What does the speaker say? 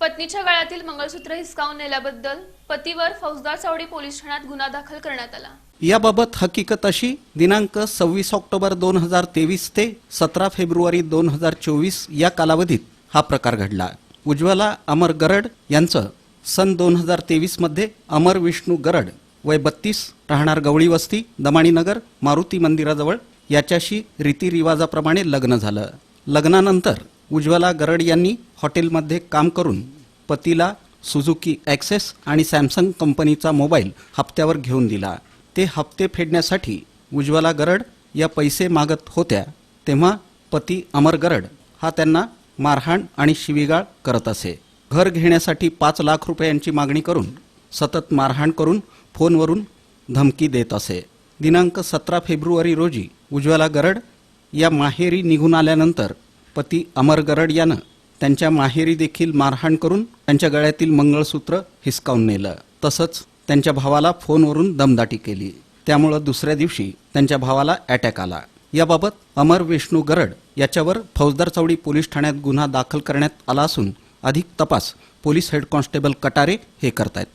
पत्नीच्या गळ्यातील मंगळसूत्र हिसकावून नेल्याबद्दल पतीवर फौजदार चावडी पोलीस ठाण्यात गुन्हा दाखल करण्यात आला. याबाबत हकीकत अशी दिनांक सव्वीस ऑक्टोबर दोन हजार तेवीस ते सतरा फेब्रुवारी दोन हजार चोवीस या कालावधीत हा प्रकार घडला. उज्ज्वला अमर गरड यांचं सन दोन हजार तेवीसमध्ये अमर विष्णू गरड वय बत्तीस राहणार गवळी वस्ती दमाणीनगर मारुती मंदिराजवळ याच्याशी रीतिरिवाजाप्रमाणे लग्न झालं. लग्नानंतर उज्ज्वला गरड यांनी हॉटेलमध्ये काम करून पतीला सुझुकी ॲक्सेस आणि सॅमसंग कंपनीचा मोबाईल हप्त्यावर घेऊन दिला. ते हप्ते फेडण्यासाठी उज्ज्वला गरड या पैसे मागत होत्या तेव्हा पती अमर गरड हा त्यांना मारहाण आणि शिवीगाळ करत असे. घर घेण्यासाठी पाच लाख रुपयांची मागणी करून सतत मारहाण करून फोनवरून धमकी देत असे. दिनांक सतरा फेब्रुवारी रोजी उज्ज्वला गरड या माहेरी निघून आल्यानंतर पती अमर गरड यानं त्यांच्या माहेरी देखील मारहाण करून त्यांच्या गळ्यातील मंगळसूत्र हिसकावून नेलं. तसंच त्यांच्या भावाला फोनवरून दमदाटी केली. त्यामुळं दुसऱ्या दिवशी त्यांच्या भावाला अटॅक आला. याबाबत अमर विष्णू गरड याच्यावर फौजदार चौडी पोलीस ठाण्यात गुन्हा दाखल करण्यात आला असून अधिक तपास पोलीस हेड कॉन्स्टेबल कटारे हे करतायत.